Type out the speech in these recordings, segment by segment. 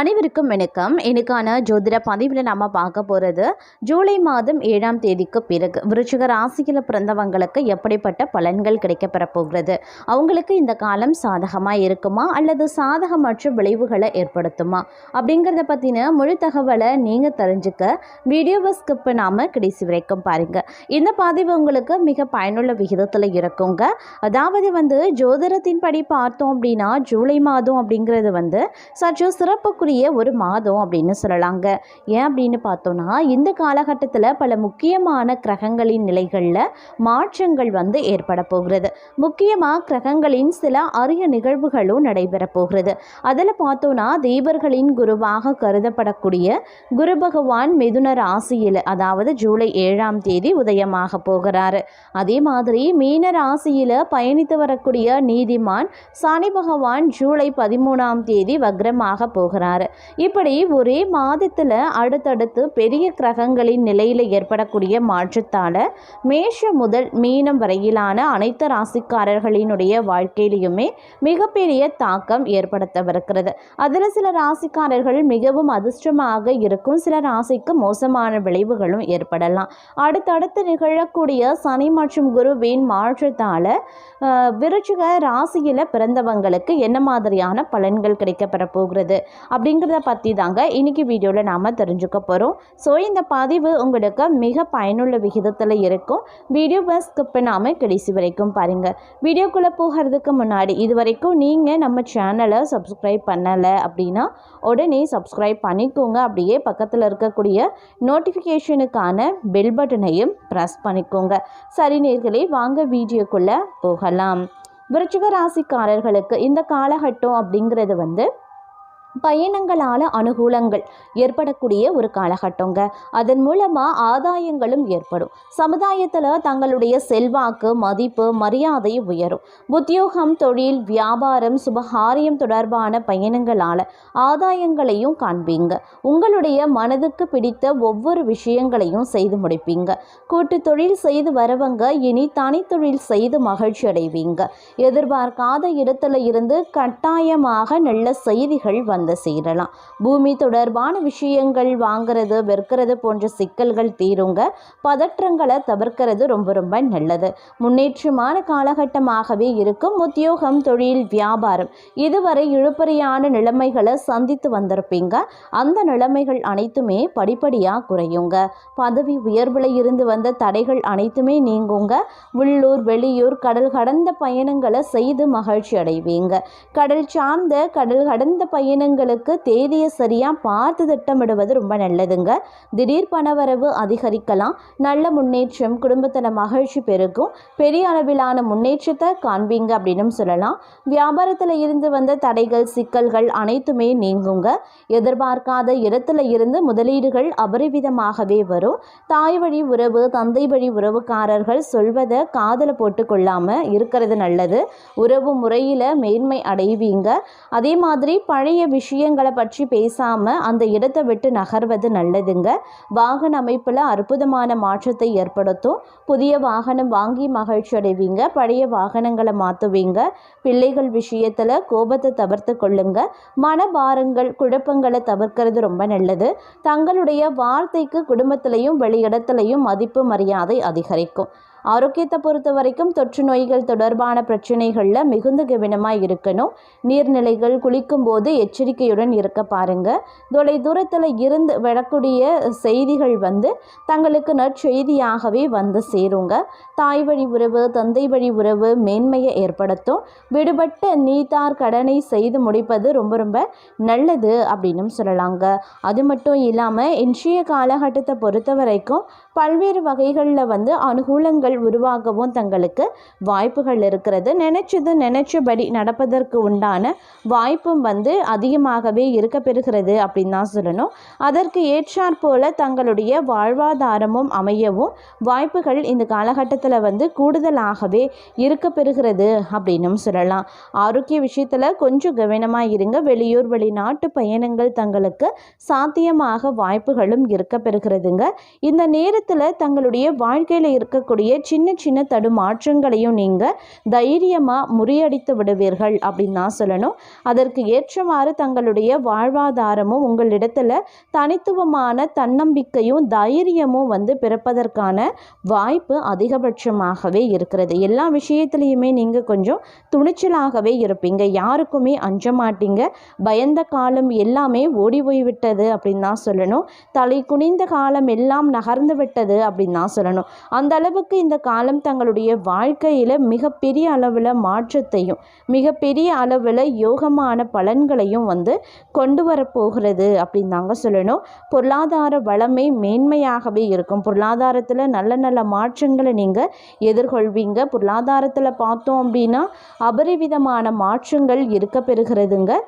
அனைவருக்கும் வணக்கம். எனக்கான ஜோதிட பதிவில் நம்ம பார்க்க போகிறது ஜூலை மாதம் ஏழாம் தேதிக்கு பிறகு விருச்சிக ராசியில் பிறந்தவங்களுக்கு எப்படிப்பட்ட பலன்கள் கிடைக்கப்பெற போகிறது? அவங்களுக்கு இந்த காலம் சாதகமாக இருக்குமா? அல்லது சாதகமற்ற விளைவுகளை ஏற்படுத்துமா? அப்படிங்கிறத பற்றின முழு தகவலை நீங்கள் தெரிஞ்சுக்க வீடியோவை ஸ்கிப் பண்ணாமல் கடைசி வரைக்கும் பாருங்கள் இந்த பதிவு உங்களுக்கு மிக பயனுள்ள விகிதத்தில் இருக்குங்க. அதாவது வந்து ஜோதிடத்தின்படி பார்த்தோம் அப்படின்னா ஜூலை மாதம் அப்படிங்கிறது வந்து சற்று சிறப்புக்குரிய ஒரு மாதம் அப்படின்னு சொல்லலாங்க. ஏன் அப்படின்னு பார்த்தோம்னா இந்த காலகட்டத்தில் பல முக்கியமான கிரகங்களின் நிலைகளில் மாற்றங்கள் வந்து ஏற்பட போகிறது. முக்கியமாக கிரகங்களின் சில அரிய நிகழ்வுகளும் நடைபெற போகிறது. அதில் பார்த்தோன்னா தேவர்களின் குருவாக கருதப்படக்கூடிய குரு பகவான் மிதுன ராசியில் அதாவது ஜூலை ஏழாம் தேதி உதயமாக போகிறாரு. அதே மாதிரி மீன ராசியில் பயணித்து வரக்கூடிய நீதிமான் சனி பகவான் ஜூலை பதிமூணாம் தேதி வக்ரமாக போகிறார். சொல்கிறாரு இப்படி ஒரே மாதத்தில் அடுத்தடுத்து பெரிய கிரகங்களின் நிலையில் ஏற்படக்கூடிய மாற்றத்தால் மேஷம் முதல் மீனம் வரையிலான அனைத்து ராசிக்காரர்களினுடைய வாழ்க்கையிலையுமே மிகப்பெரிய தாக்கம் ஏற்படுத்தவிருக்கிறது. அதில் சில ராசிக்காரர்கள் மிகவும் அதிர்ஷ்டமாக இருக்கும் சில ராசிக்கு மோசமான விளைவுகளும் ஏற்படலாம். அடுத்தடுத்து நிகழக்கூடிய சனி மற்றும் குருவின் மாற்றத்தால் விருச்சிக ராசியில் பிறந்தவங்களுக்கு என்ன மாதிரியான பலன்கள் கிடைக்கப்பெற போகிறது? அப்படிங்கிறத பற்றி தாங்க இன்னைக்கு வீடியோவில் நாம் தெரிஞ்சுக்க போகிறோம் ஸோ இந்த பதிவு உங்களுக்கு மிக பயனுள்ள விகிதத்தில் இருக்கும். வீடியோவை ஸ்கிப் பண்ணாமல் கடைசி வரைக்கும் பாருங்கள் வீடியோக்குள்ளே போகிறதுக்கு முன்னாடி இது வரைக்கும் நீங்கள் நம்ம சேனலை சப்ஸ்கிரைப் பண்ணலை அப்படின்னா உடனே சப்ஸ்கிரைப் பண்ணிக்கோங்க. அப்படியே பக்கத்தில் இருக்கக்கூடிய நோட்டிஃபிகேஷனுக்கான பெல் பட்டனையும் ப்ரெஸ் பண்ணிக்கோங்க. சரி நேர்களே வாங்க வீடியோக்குள்ளே போகலாம். விருச்சிக ராசிக்காரர்களுக்கு இந்த காலகட்டம் அப்படிங்கிறது வந்து பயணங்களால் அனுகூலங்கள் ஏற்படக்கூடிய ஒரு காலகட்டங்க. அதன் மூலமாக ஆதாயங்களும் ஏற்படும். சமுதாயத்தில் தங்களுடைய செல்வாக்கு மதிப்பு மரியாதை உயரும். உத்தியோகம் தொழில் வியாபாரம் சுபகாரியம் தொடர்பான பயணங்களால் ஆதாயங்களையும் காண்பீங்க. உங்களுடைய மனதுக்கு பிடித்த ஒவ்வொரு விஷயங்களையும் செய்து முடிப்பீங்க. கூட்டு தொழில் செய்து வரவங்க இனி தனித்தொழில் செய்து மகிழ்ச்சி அடைவீங்க. எதிர்பார்க்காத இடத்துல இருந்து கட்டாயமாக நல்ல செய்திகள் வந்து சேரலாம். பூமி தொடர்பான விஷயங்கள் வாங்குறது விற்கிறது போன்ற சிக்கல்கள் தீருங்க. பதற்றங்களை தவிர்க்கிறது ரொம்ப ரொம்ப நல்லது. முன்னேற்றமான காலகட்டமாகவே இருக்கும் உத்தியோகம் தொழில் வியாபாரம். இதுவரை இழுபறியான நிலைமைகளை சந்தித்து வந்திருப்பீங்க. அந்த நிலைமைகள் அனைத்துமே படிப்படியாக குறையுங்க. பதவி உயர்வில் இருந்து வந்த தடைகள் அனைத்துமே நீங்குங்க. உள்ளூர் வெளியூர் கடல் கடந்த பயணங்களை செய்து மகிழ்ச்சி அடைவீங்க. கடல் சார்ந்த கடல் கடந்த பயணங்களுக்கு தேதியை சரியாக பார்த்து திட்டமிடுவது ரொம்ப நல்லதுங்க. திடீர் பணவரவு அதிகரிக்கலாம். நல்ல முன்னேற்றம் குடும்பத்தில் மகிழ்ச்சி பெருகும். பெரிய அளவிலான முன்னேற்றத்தை காண்பீங்க அப்படின்னு சொல்லலாம். வியாபாரத்தில் இருந்து வந்த தடைகள் சிக்கல்கள் அனைத்துமே நீங்குங்க. எதிர்பார்க்காத இடத்துல இருந்து முதலீடுகள் அபரிவிதமாகவே வரும். தாய் வழி உறவு தந்தை வழி உறவுக்காரர்கள் சொல்வதை காதல போட்டுக்கொள்ளாமல் இருக்கிறது நல்லது. உறவு முறையில் மேன்மை அடைவீங்க. அதே மாதிரி பழைய விஷயங்களை பற்றி பேசாமல் அந்த இடத்தை விட்டு நகர்வது நல்லதுங்க. வாகன அமைப்பில் அற்புதமான மாற்றத்தை ஏற்படுத்தும். புதிய வாகனம் வாங்கி மகிழ்ச்சி அடைவீங்க. பழைய வாகனங்களை மாற்றுவீங்க பிள்ளைகள் விஷயத்தில் கோபத்தை தவிர்த்து கொள்ளுங்க. மனபாரங்கள் குழப்பங்களை தவிர்க்கிறது ரொம்ப நல்லது. தங்களுடைய வார்த்தைக்கு குடும்பத்திலையும் வெளியிடத்திலையும் மதிப்பு மரியாதை அதிகரிக்கும். ஆரோக்கியத்தை பொறுத்த வரைக்கும் தொற்று நோய்கள் தொடர்பான பிரச்சனைகளில் மிகுந்த கவனமாக இருக்கணும். நீர்நிலைகள் குளிக்கும் போது எச்சரிக்கையுடன் இருக்க பாருங்கள் தொலை தூரத்தில் இருந்து வரக்கூடிய செய்திகள் வந்து தங்களுக்கு நற்செய்தியாகவே வந்து சேருங்க. தாய் வழி உறவு தந்தை வழி உறவு மேன்மையை ஏற்படுத்தும். விடுபட்ட நீத்தார் கடனை செய்து முடிப்பது ரொம்ப ரொம்ப நல்லது அப்படின்னு சொல்லலாங்க. அது மட்டும் இல்லாமல் இன்றைய காலகட்டத்தை பொறுத்த வரைக்கும் பல்வேறு வகைகளில் வந்து அனுகூலங்கள் உருவாகவும் தங்களுக்கு வாய்ப்புகள் இருக்கிறது. நினைச்சது நினைச்சபடி நடப்பதற்கு உண்டான வாய்ப்பும் வந்து அதிகமாகவே இருக்க பெறுகிறது அப்படின்னு தான் சொல்லணும். அதற்கு ஏற்றாற் போல தங்களுடைய வாழ்வாதாரமும் அமையவும் வாய்ப்புகள் இந்த காலகட்டத்தில் வந்து கூடுதலாகவே இருக்க பெறுகிறது அப்படின்னும் சொல்லலாம். ஆரோக்கிய விஷயத்தில் கொஞ்சம் கவனமாக இருங்க. வெளியூர் வெளிநாட்டு பயணங்கள் தங்களுக்கு சாத்தியமாக வாய்ப்புகளும் இருக்க பெறுகிறதுங்க. இந்த நேரத்தில் தங்களுடைய வாழ்க்கையில் இருக்கக்கூடிய சின்ன சின்ன தடுமாற்றங்களையும் நீங்கள் தைரியமாக முறியடித்து விடுவீர்கள் அப்படின்னு தான் சொல்லணும். அதற்கு ஏற்றவாறு தங்களுடைய வாழ்வாதாரமும் உங்களிடத்தில் தனித்துவமான தன்னம்பிக்கையும் தைரியமும் வந்து பிறப்பதற்கான வாய்ப்பு அதிகபட்சமாகவே இருக்கிறது. எல்லா விஷயத்துலையுமே நீங்கள் கொஞ்சம் துணிச்சலாகவே இருப்பீங்க. யாருக்குமே அஞ்ச மாட்டீங்க. பயந்த காலம் எல்லாமே ஓடி போய்விட்டது அப்படின்னு தான் சொல்லணும். தலை குனிந்த காலம் எல்லாம் நகர்ந்து விட்டது அப்படின்னு தான் சொல்லணும். அந்த அளவுக்கு இந்த காலம் தங்களுடைய வாழ்க்கையில் மிகப்பெரிய அளவில் மாற்றத்தையும் மிகப்பெரிய அளவில் யோகமான பலன்களையும் வந்து கொண்டு வரப்போகிறது அப்படின்னு தாங்க சொல்லணும். பொருளாதார வளமை மேன்மையாகவே இருக்கும். பொருளாதாரத்தில் நல்ல நல்ல மாற்றங்களை நீங்கள் எதிர்கொள்வீங்க. பொருளாதாரத்தில் பார்த்தோம் அப்படின்னா அபரிவிதமான மாற்றங்கள் இருக்க பெறுகிறதுங்க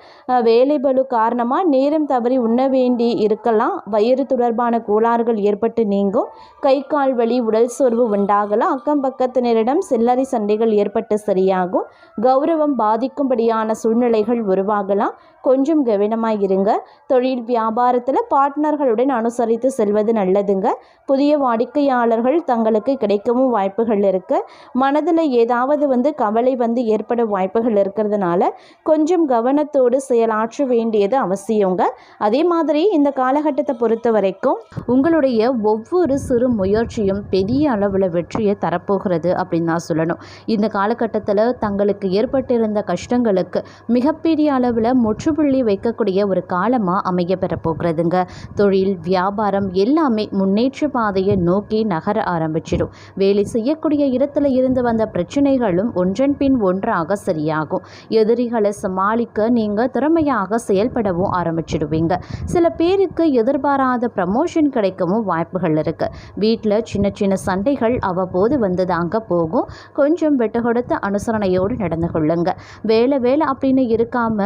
வேலை பளு காரணமாக நேரம் தவறி உண்ண வேண்டி இருக்கலாம். வயிறு தொடர்பான கோளாறுகள் ஏற்பட்டு நீங்கும். கை கால் வலி உடல் சோர்வு உண்டாகலாம் அக்கம் பக்கத்தினரிடம் சில்லறை சண்டைகள் ஏற்பட்டு சரியாகும். கௌரவம் பாதிக்கும்படியான சூழ்நிலைகள் உருவாகலாம். கொஞ்சம் கவனமாக இருங்க. தொழில் வியாபாரத்தில் பார்ட்னர்களுடன் அனுசரித்து செல்வது நல்லதுங்க. புதிய வாடிக்கையாளர்கள் தங்களுக்கு கிடைக்கவும் வாய்ப்புகள் இருக்குது மனதில் ஏதாவது வந்து கவலை வந்து ஏற்பட வாய்ப்புகள் இருக்கிறதுனால கொஞ்சம் கவனத்தோடு செயலாற்ற வேண்டியது அவசியங்க. அதே மாதிரி இந்த காலகட்டத்தை பொறுத்த வரைக்கும் உங்களுடைய ஒவ்வொரு சிறு முயற்சியும் பெரிய அளவில் வெற்றியை தரப்போகிறது அப்படின்னு தான் சொல்லணும். இந்த காலகட்டத்தில் தங்களுக்கு ஏற்பட்டிருந்த கஷ்டங்களுக்கு மிகப்பெரிய அளவில் முற்றுப்புள்ளி வைக்கக்கூடிய ஒரு காலமாக அமைய பெறப்போகிறதுங்க. தொழில் வியாபாரம் எல்லாமே முன்னேற்ற பாதையை நோக்கி நகர ஆரம்பிச்சிடும். வேலை செய்யக்கூடிய இடத்துல இருந்து வந்த பிரச்சனைகளும் ஒன்றன் பின் ஒன்றாக சரியாகும். எதிரிகளை சமாளிக்க நீங்கள் திறமையாக செயல்படவும் ஆரம்பிச்சிடுவீங்க. சில பேருக்கு எதிர்பாராத ப்ரமோஷன் கிடைக்கவும் வாய்ப்புகள் இருக்கு. வீட்டில் சின்ன சின்ன சண்டைகள் அவ்வப்போது வந்து தாங்க போகும். கொஞ்சம் விட்டு கொடுத்து அனுசரணையோடு நடந்து கொள்ளுங்க. வேலை வேலை அப்படின்னு இருக்காம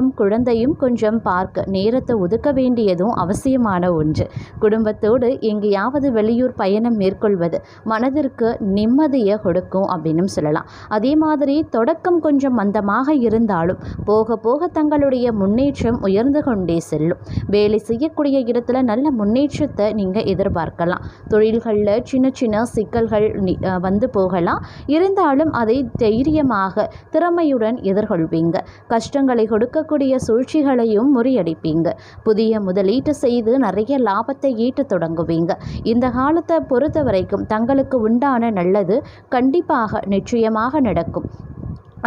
குடும்பம் குழந்தையும் கொஞ்சம் பார்க்க நேரத்தை ஒதுக்க வேண்டியதும் அவசியமான ஒன்று. குடும்பத்தோடு எங்கேயாவது வெளியூர் பயணம் மேற்கொள்வது மனதிற்கு நிம்மதியை கொடுக்கும் அப்படின்னு சொல்லலாம். அதே மாதிரி தொடக்கம் கொஞ்சம் மந்தமாக இருந்தாலும் போக போக தங்களுடைய முன்னேற்றம் உயர்ந்து கொண்டே செல்லும். வேலை செய்யக்கூடிய இடத்துல நல்ல முன்னேற்றத்தை நீங்கள் எதிர்பார்க்கலாம். தொழில்களில் சின்ன சின்ன சிக்கல்கள் வந்து போகலாம். இருந்தாலும் அதை தைரியமாக திறமையுடன் எதிர்கொள்வீங்க. கஷ்டங்களை கொடுக்க கொடுக்கக்கூடிய சூழ்ச்சிகளையும் முறியடிப்பீங்க. புதிய முதலீட்டு செய்து நிறைய லாபத்தை ஈட்ட தொடங்குவீங்க. இந்த காலத்தை பொறுத்த வரைக்கும் தங்களுக்கு உண்டான நல்லது கண்டிப்பாக நிச்சயமாக நடக்கும்.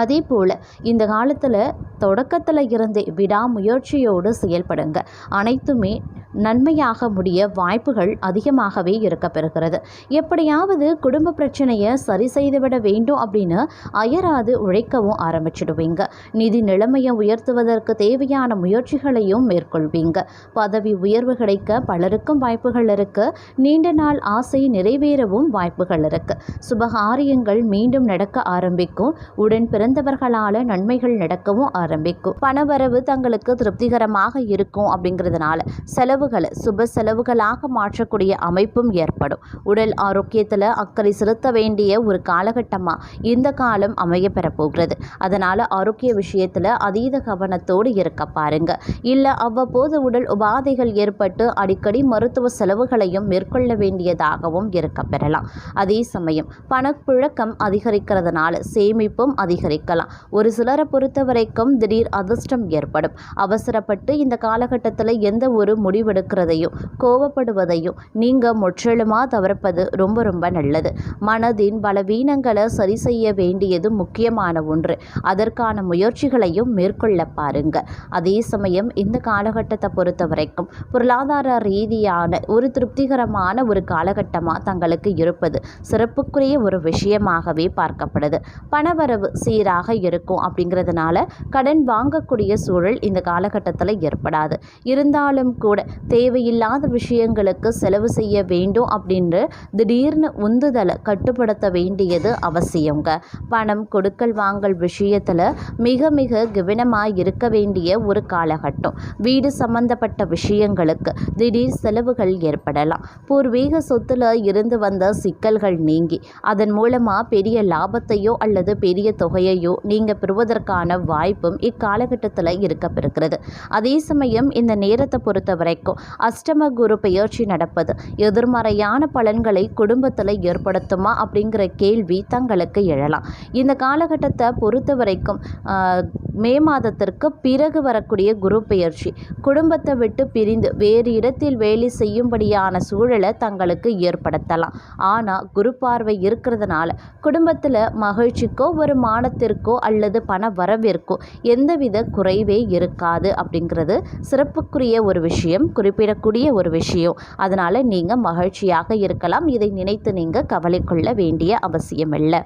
அதே போல் இந்த காலத்தில் தொடக்கத்தில் இருந்தே விடாமுயற்சியோடு செயல்படுங்க. அனைத்துமே நன்மையாக முடிய வாய்ப்புகள் அதிகமாகவே இருக்க பெறுகிறது எப்படியாவது குடும்ப பிரச்சனையை சரி செய்துவிட வேண்டும் அப்படின்னு அயராது உழைக்கவும் ஆரம்பிச்சிடுவீங்க. நிதி நிலைமையை உயர்த்துவதற்கு தேவையான முயற்சிகளையும் மேற்கொள்வீங்க. பதவி உயர்வு கிடைக்க பலருக்கும் வாய்ப்புகள் இருக்கு. நீண்ட நாள் ஆசை நிறைவேறவும் வாய்ப்புகள் இருக்கு. சுபகாரியங்கள் மீண்டும் நடக்க ஆரம்பிக்கும். உடன் பிறந்தவர்களால நன்மைகள் நடக்கவும் ஆரம்பிக்கும். பணவரவு தங்களுக்கு திருப்திகரமாக இருக்கும் அப்படிங்கிறதுனால செலவு செலவுகளை சுப செலவுகளாக மாற்றக்கூடிய அமைப்பும் ஏற்படும். உடல் ஆரோக்கியத்தில் அக்கறை செலுத்த வேண்டிய ஒரு காலகட்டமாக இந்த காலம் அமைய பெறப்போகிறது. அதனால் ஆரோக்கிய விஷயத்தில் அதீத கவனத்தோடு இருக்க பாருங்க. இல்லை அவ்வப்போது உடல் உபாதைகள் ஏற்பட்டு அடிக்கடி மருத்துவ செலவுகளையும் மேற்கொள்ள வேண்டியதாகவும் இருக்க பெறலாம். அதே சமயம் பணப்புழக்கம் அதிகரிக்கிறதுனால சேமிப்பும் அதிகரிக்கலாம். ஒரு சிலரை பொறுத்த வரைக்கும் திடீர் அதிர்ஷ்டம் ஏற்படும். அவசரப்பட்டு இந்த காலகட்டத்தில் எந்த ஒரு முடிவு முடிவெடுக்கிறதையும் கோவப்படுவதையும் நீங்கள் முற்றிலுமாக தவிர்ப்பது ரொம்ப ரொம்ப நல்லது. மனதின் பலவீனங்களை சரி செய்ய வேண்டியது முக்கியமான ஒன்று. அதற்கான முயற்சிகளையும் மேற்கொள்ள பாருங்க. அதே சமயம் இந்த காலகட்டத்தை பொறுத்த வரைக்கும் பொருளாதார ரீதியான ஒரு திருப்திகரமான ஒரு காலகட்டமாக தங்களுக்கு இருப்பது சிறப்புக்குரிய ஒரு விஷயமாகவே பார்க்கப்படுது. பணவரவு சீராக இருக்கும் அப்படிங்கிறதுனால கடன் வாங்கக்கூடிய சூழல் இந்த காலகட்டத்தில் ஏற்படாது. இருந்தாலும் கூட தேவையில்லாத விஷயங்களுக்கு செலவு செய்ய வேண்டும் அப்படின்று திடீர்னு உந்துதலை கட்டுப்படுத்த வேண்டியது அவசியங்க பணம் கொடுக்கல் வாங்கல் விஷயத்தில் மிக மிக கவனமாக இருக்க வேண்டிய ஒரு காலகட்டம். வீடு சம்பந்தப்பட்ட விஷயங்களுக்கு திடீர் செலவுகள் ஏற்படலாம். பூர்வீக சொத்துல இருந்து வந்த சிக்கல்கள் நீங்கி அதன் மூலமாக பெரிய லாபத்தையோ அல்லது பெரிய தொகையையோ நீங்கள் பெறுவதற்கான வாய்ப்பும் இக்காலகட்டத்தில் இருக்கப்பெறுகிறது. அதே சமயம் இந்த நேரத்தை பொறுத்த வரைக்கும் இருக்கும் அஷ்டம குரு பெயர்ச்சி நடப்பது. எதிர்மறையான பலன்களை குடும்பத்தில் ஏற்படுத்துமா அப்படிங்கிற கேள்வி தங்களுக்கு எழலாம். இந்த காலகட்டத்தை பொறுத்த வரைக்கும் மே மாதத்திற்கு பிறகு வரக்கூடிய குரு பெயர்ச்சி குடும்பத்தை விட்டு பிரிந்து வேறு இடத்தில் வேலை செய்யும்படியான சூழலை தங்களுக்கு ஏற்படுத்தலாம். ஆனால் குரு பார்வை இருக்கிறதுனால குடும்பத்தில் மகிழ்ச்சிக்கோ வருமானத்திற்கோ அல்லது பண வரவிற்கோ எந்தவித குறைவே இருக்காது அப்படிங்கிறது சிறப்புக்குரிய ஒரு விஷயம் குறிப்பிடக்கூடிய ஒரு விஷயம். அதனால் நீங்கள் மகிழ்ச்சியாக இருக்கலாம். இதை நினைத்து நீங்கள் கவலை கொள்ள வேண்டிய அவசியமில்லை.